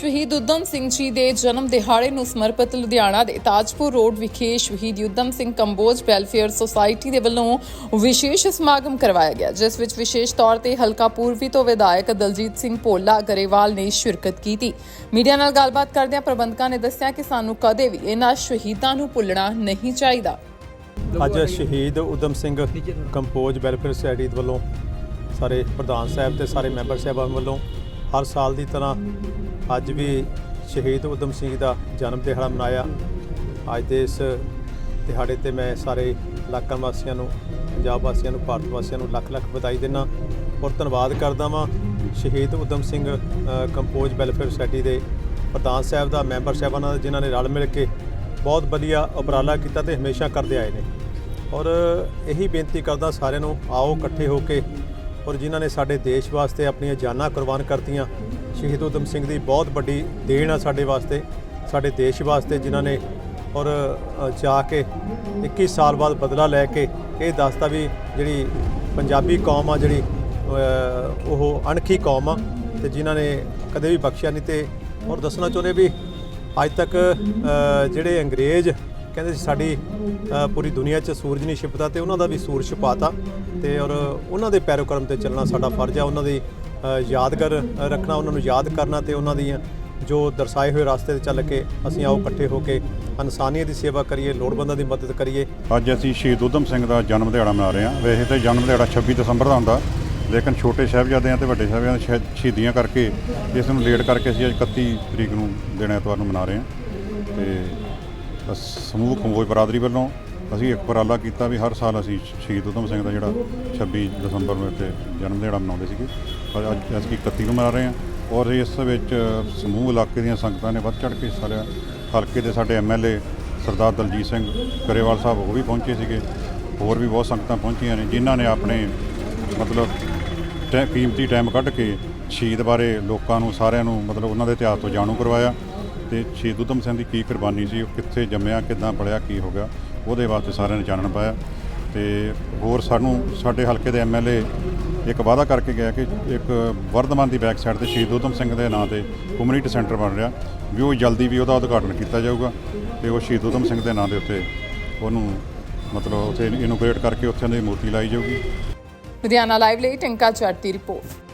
ਸ਼ਹੀਦ ਉਦਮ ਸਿੰਘ ਜੀ ਦੇ ਜਨਮ ਦਿਹਾੜੇ ਨੂੰ ਸਮਰਪਿਤ ਲੁਧਿਆਣਾ ਦੇ ਤਾਜਪੁਰ ਰੋਡ ਵਿਖੇ ਸ਼ਹੀਦ ਉਦਮ ਸਿੰਘ ਕੰਬੋਜ ਵੈਲਫੇਅਰ ਸੁਸਾਇਟੀ ਦੇ ਵੱਲੋਂ ਵਿਸ਼ੇਸ਼ ਸਮਾਗਮ ਕਰਵਾਇਆ ਗਿਆ, ਜਿਸ ਵਿੱਚ ਵਿਸ਼ੇਸ਼ ਤੌਰ ਤੇ ਹਲਕਾ ਪੂਰਬੀ ਤੋਂ ਵਿਧਾਇਕ ਦਲਜੀਤ ਸਿੰਘ ਭੋਲਾ ਗਰੇਵਾਲ ਨੇ ਸ਼ਿਰਕਤ ਕੀਤੀ। ਮੀਡੀਆ ਨਾਲ ਗੱਲਬਾਤ ਕਰਦਿਆਂ ਪ੍ਰਬੰਧਕਾਂ ਨੇ ਦੱਸਿਆ ਕਿ ਸਾਨੂੰ ਕਦੇ ਵੀ ਇਹਨਾਂ ਸ਼ਹੀਦਾਂ ਨੂੰ ਭੁੱਲਣਾ ਨਹੀਂ ਚਾਹੀਦਾ। ਅੱਜ ਸ਼ਹੀਦ Udham Singh compose welfare society ਵੱਲੋਂ ਸਾਰੇ ਪ੍ਰਧਾਨ ਸਾਹਿਬ ਤੇ ਸਾਰੇ ਮੈਂਬਰ ਸਾਹਿਬਾਨ ਵੱਲੋਂ ਹਰ ਸਾਲ ਦੀ ਤਰ੍ਹਾਂ ਅੱਜ ਵੀ ਸ਼ਹੀਦ ਉਦਮ ਸਿੰਘ ਦਾ ਜਨਮ ਦਿਹਾੜਾ ਮਨਾਇਆ। ਅੱਜ ਦੇ ਇਸ ਦਿਹਾੜੇ ਤੇ ਮੈਂ ਸਾਰੇ ਇਲਾਕਾ ਵਾਸੀਆਂ ਨੂੰ, ਪੰਜਾਬ ਵਾਸੀਆਂ ਨੂੰ, ਭਾਰਤ ਵਾਸੀਆਂ ਨੂੰ ਲੱਖ ਲੱਖ ਵਧਾਈ ਦਿੰਦਾ ਔਰ ਧੰਨਵਾਦ ਕਰਦਾ ਵਾਂ ਸ਼ਹੀਦ Udham Singh compose welfare society ਦੇ ਪ੍ਰਧਾਨ ਸਾਹਿਬ ਦਾ, ਮੈਂਬਰ ਸਾਹਿਬਾਨਾਂ ਦਾ, ਜਿਨ੍ਹਾਂ ਨੇ ਰਲ ਮਿਲ ਕੇ ਬਹੁਤ ਵਧੀਆ ਉਪਰਾਲਾ ਕੀਤਾ ਤੇ ਹਮੇਸ਼ਾ ਕਰਦੇ ਆਏ ਨੇ। ਔਰ ਇਹੀ ਬੇਨਤੀ ਕਰਦਾ ਸਾਰਿਆਂ ਨੂੰ, ਆਓ ਇਕੱਠੇ ਹੋ ਕੇ ਔਰ ਜਿਨ੍ਹਾਂ ਨੇ ਸਾਡੇ ਦੇਸ਼ ਵਾਸਤੇ ਆਪਣੀਆਂ ਜਾਨਾਂ ਕੁਰਬਾਨ ਕਰਤੀਆਂ ਸ਼ਹੀਦ ਉਦਮ ਸਿੰਘ ਦੀ ਬਹੁਤ ਵੱਡੀ ਦੇਣ ਆ ਸਾਡੇ ਵਾਸਤੇ, ਸਾਡੇ ਦੇਸ਼ ਵਾਸਤੇ ਜਿਨ੍ਹਾਂ ਨੇ ਔਰ ਜਾ ਕੇ 21 ਸਾਲ ਬਾਅਦ ਬਦਲਾ ਲੈ ਕੇ ਇਹ ਦੱਸਦਾ ਵੀ ਜਿਹੜੀ ਪੰਜਾਬੀ ਕੌਮ ਆ, ਜਿਹੜੀ ਉਹ ਅਣਖੀ ਕੌਮ ਆ ਤੇ ਜਿਨ੍ਹਾਂ ਨੇ ਕਦੇ ਵੀ ਬਖਸ਼ਿਆ ਨਹੀਂ ਤੇ ਔਰ ਦੱਸਣਾ ਚਾਹੁੰਦੇ ਵੀ ਅੱਜ ਤੱਕ ਜਿਹੜੇ ਅੰਗਰੇਜ਼ ਕਹਿੰਦੇ ਸੀ ਸਾਡੀ ਪੂਰੀ ਦੁਨੀਆ 'ਚ ਸੂਰਜ ਨਹੀਂ ਛਿਪਦਾ ਤੇ ਉਹਨਾਂ ਦਾ ਵੀ ਸੂਰਜ ਛਿਪਾਤਾ ਤੇ ਔਰ ਉਹਨਾਂ ਦੇ ਪੈਰੋਕਰਮ ਤੇ ਚੱਲਣਾ ਸਾਡਾ ਫਰਜ਼ ਆ, ਉਹਨਾਂ ਦੀ ਯਾਦਗਾਰ ਰੱਖਣਾ, ਉਹਨਾਂ ਨੂੰ ਯਾਦ ਕਰਨਾ ਤੇ ਉਹਨਾਂ ਦੀਆਂ ਜੋ ਦਰਸਾਏ ਹੋਏ ਰਸਤੇ ਤੇ ਚੱਲ ਕੇ ਅਸੀਂ ਆਓ ਇਕੱਠੇ ਹੋ ਕੇ ਇਨਸਾਨੀਅਤ ਦੀ ਸੇਵਾ ਕਰੀਏ, ਲੋੜਵੰਦਾਂ ਦੀ ਮਦਦ ਕਰੀਏ। ਅੱਜ ਅਸੀਂ ਸ਼ਹੀਦ ਊਧਮ ਸਿੰਘ ਦਾ ਜਨਮ ਦਿਹਾੜਾ ਮਨਾ ਰਹੇ ਹਾਂ। ਵੈਸੇ ਤਾਂ ਜਨਮ ਦਿਹਾੜਾ 26 ਦਸੰਬਰ ਦਾ ਹੁੰਦਾ, ਲੇਕਿਨ ਛੋਟੇ ਸਾਹਿਬਜ਼ਾਦਿਆਂ ਤੇ ਵੱਡੇ ਸਾਹਿਬਜ਼ਾਦਿਆਂ ਦੀਆਂ ਸ਼ਹੀਦੀਆਂ ਕਰਕੇ ਇਸ ਨੂੰ ਲੇਟ ਕਰਕੇ ਅਸੀਂ ਅੱਜ 31 ਤਰੀਕ ਨੂੰ ਦਿਨ ਐਤਵਾਰ ਨੂੰ ਮਨਾ ਰਹੇ ਹਾਂ। ਤੇ ਸਮੂਹ ਕੰਬੋਜ ਬਰਾਦਰੀ ਵੱਲੋਂ ਅਸੀਂ ਇੱਕ ਉਪਰਾਲਾ ਕੀਤਾ ਵੀ ਹਰ ਸਾਲ ਅਸੀਂ ਸ਼ਹੀਦ ਊਧਮ ਸਿੰਘ ਦਾ ਜਿਹੜਾ 26 ਦਸੰਬਰ ਨੂੰ ਇੱਥੇ ਜਨਮ ਦਿਹਾੜਾ ਮਨਾਉਂਦੇ ਸੀਗੇ। ਪਰ ਅੱਜ ਅਸੀਂ 31 ਨੂੰ ਮਨਾ ਰਹੇ ਹਾਂ ਔਰ ਇਸ ਵਿੱਚ ਸਮੂਹ ਇਲਾਕੇ ਦੀਆਂ ਸੰਗਤਾਂ ਨੇ ਵੱਧ ਚੜ੍ਹ ਕੇ ਹਿੱਸਾ ਲਿਆ। ਹਲਕੇ ਦੇ ਸਾਡੇ ਐਮਐਲਏ ਸਰਦਾਰ ਦਲਜੀਤ ਸਿੰਘ ਗਰੇਵਾਲ ਸਾਹਿਬ ਉਹ ਵੀ ਪਹੁੰਚੇ ਸੀਗੇ। ਹੋਰ ਵੀ ਬਹੁਤ ਸੰਗਤਾਂ ਪਹੁੰਚੀਆਂ ਨੇ, ਜਿਨ੍ਹਾਂ ਨੇ ਆਪਣੇ, ਮਤਲਬ, ਟੈ- ਕੀਮਤੀ ਟਾਈਮ ਕੱਢ ਕੇ ਸ਼ਹੀਦ ਬਾਰੇ ਲੋਕਾਂ ਨੂੰ, ਸਾਰਿਆਂ ਨੂੰ, ਮਤਲਬ ਉਹਨਾਂ ਦੇ ਇਤਿਹਾਸ ਤੋਂ ਜਾਣੂ ਕਰਵਾਇਆ। ਤੇ ਸ਼ਹੀਦ ਊਧਮ ਸਿੰਘ ਦੀ ਕੀ ਕੁਰਬਾਨੀ ਸੀ, ਉਹ ਕਿੱਥੇ ਜੰਮਿਆ, ਕਿੱਦਾਂ ਪੜਿਆ ਕੀ ਹੋ ਗਿਆ, ਉਹਦੇ ਵਾਸਤੇ ਸਾਰਿਆਂ ਨੇ ਜਾਣਨ ਪਾਇਆ। ਤੇ ਹੋਰ ਸਾਨੂੰ ਸਾਡੇ ਹਲਕੇ ਦੇ ਐਮਐਲਏ ਇੱਕ ਵਾਅਦਾ ਕਰਕੇ ਗਿਆ ਕਿ ਇੱਕ ਵਰਧਮਾਨ ਦੀ ਬੈਕ ਸਾਈਡ ਤੇ ਸ਼ਹੀਦ ਊਧਮ ਸਿੰਘ ਦੇ ਨਾਂ ਤੇ ਕਮਿਊਨਿਟੀ ਸੈਂਟਰ ਬਣ ਰਿਹਾ, ਵੀ ਉਹ ਜਲਦੀ ਵੀ ਉਹਦਾ ਉਦਘਾਟਨ ਕੀਤਾ ਜਾਊਗਾ ਤੇ ਉਹ ਸ਼ਹੀਦ ਊਧਮ ਸਿੰਘ ਦੇ ਨਾਂ ਦੇ ਉੱਤੇ ਉਹਨੂੰ ਮਤਲਬ ਉੱਥੇ ਇਨੋਗ੍ਰੇਟ ਕਰਕੇ ਉੱਥੇ ਦੀ ਮੂਰਤੀ ਲਾਈ ਜਾਊਗੀ। ਲੁਧਿਆਣਾ ਲਾਈਵ ਲਈ ਟਿੰਕਾ ਜੱਟ ਦੀ ਰਿਪੋਰਟ।